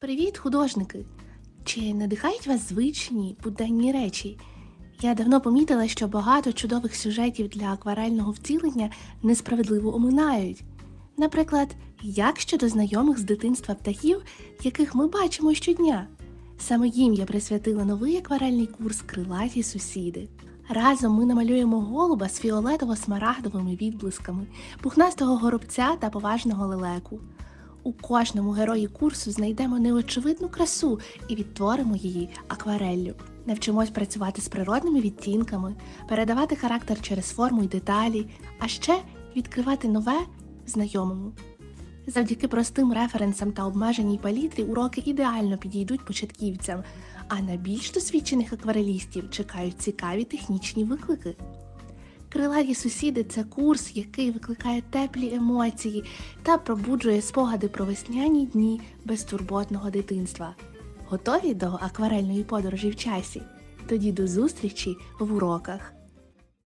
Привіт, художники! Чи надихають вас звичні буденні речі? Я давно помітила, що багато чудових сюжетів для акварельного втілення несправедливо оминають. Наприклад, як щодо знайомих з дитинства птахів, яких ми бачимо щодня. Саме їм я присвятила новий акварельний курс Крилаті сусіди. Разом ми намалюємо голуба з фіолетово-смарагдовими відблисками, пухнастого горобця та поважного лелеку. У кожному герої курсу знайдемо неочевидну красу і відтворимо її аквареллю. Навчимось працювати з природними відтінками, передавати характер через форму і деталі, а ще відкривати нове знайомому. Завдяки простим референсам та обмеженій палітрі уроки ідеально підійдуть початківцям, а на більш досвідчених акварелістів чекають цікаві технічні виклики. Крилаті сусіди це курс, який викликає теплі емоції та пробуджує спогади про весняні дні безтурботного дитинства. Готові до акварельної подорожі в часі? Тоді до зустрічі в уроках.